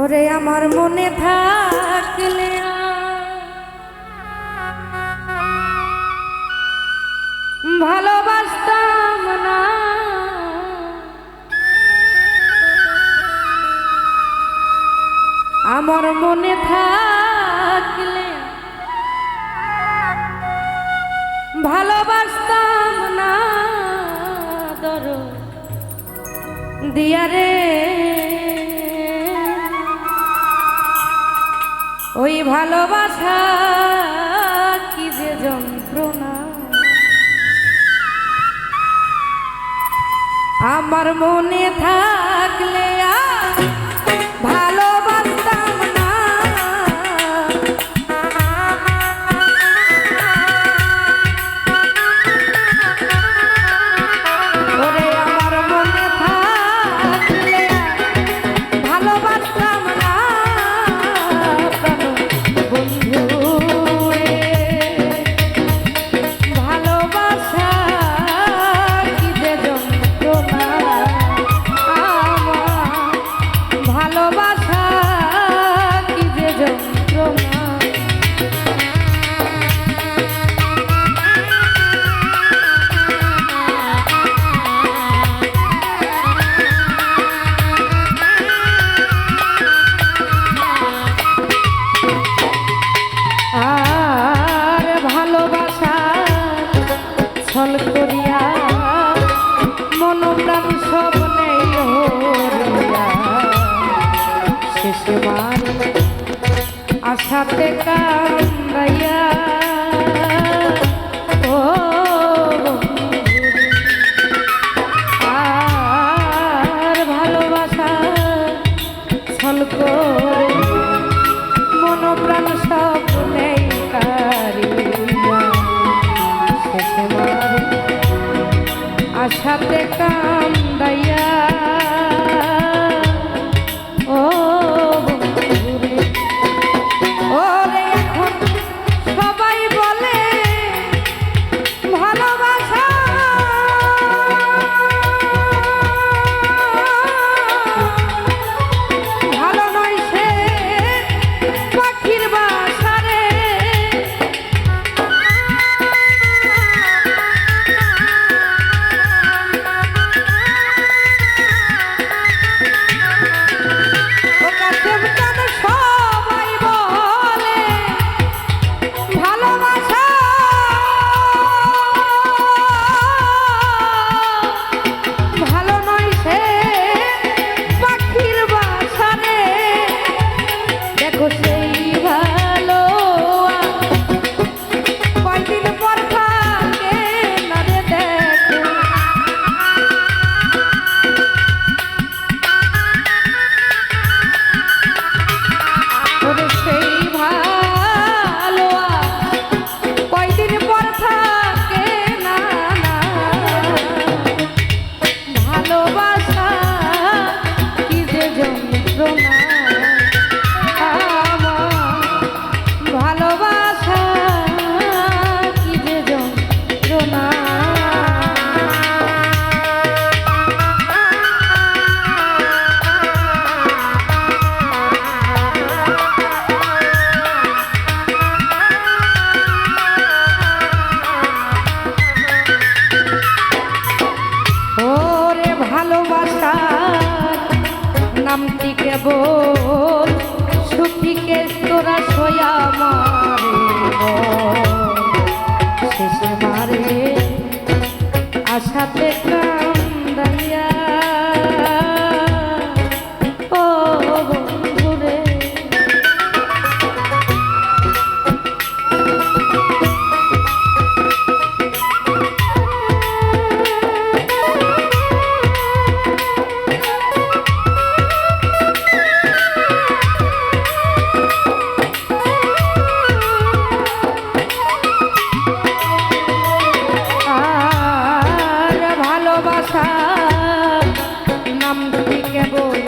ওরে আমার মনে থাকলে ভালোবাসতাম না। আমার মনে থাকলে ভালোবাসতাম না। দর দিয়ারে ওই ভালোবাসা কি যে যন্ত্রণা। আমার মনে থাকলে আর আশাতে কাম দাই আশা নাম দুটি কেবল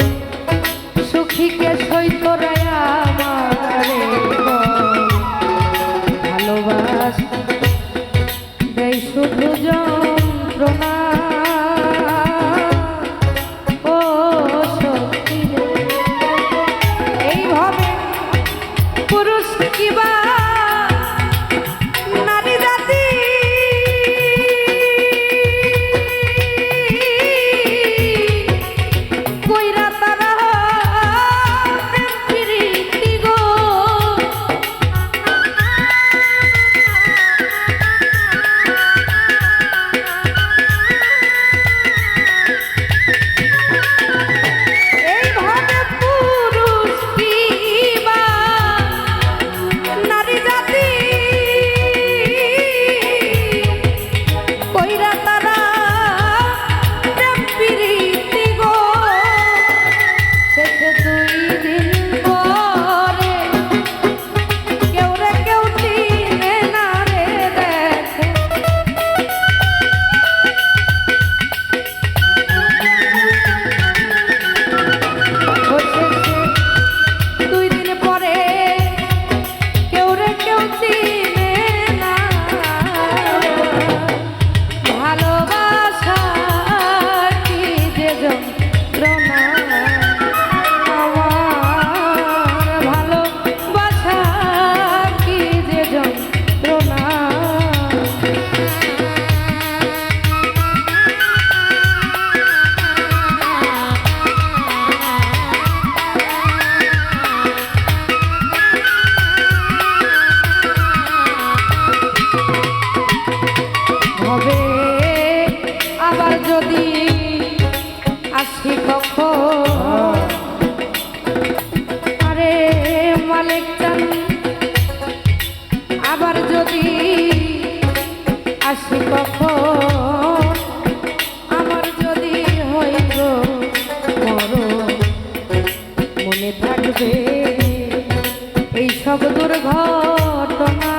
সব দুর্ঘটনা।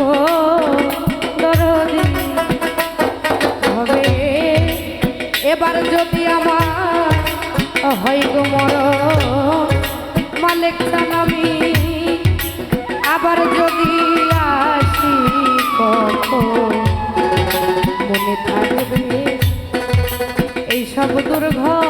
ও হবে এবার যদি আমার হয় গো মর মালিক আমি আবার যদি আসি কখন মনে থাকবে? এইসব দুর্ঘটনা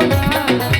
বাবা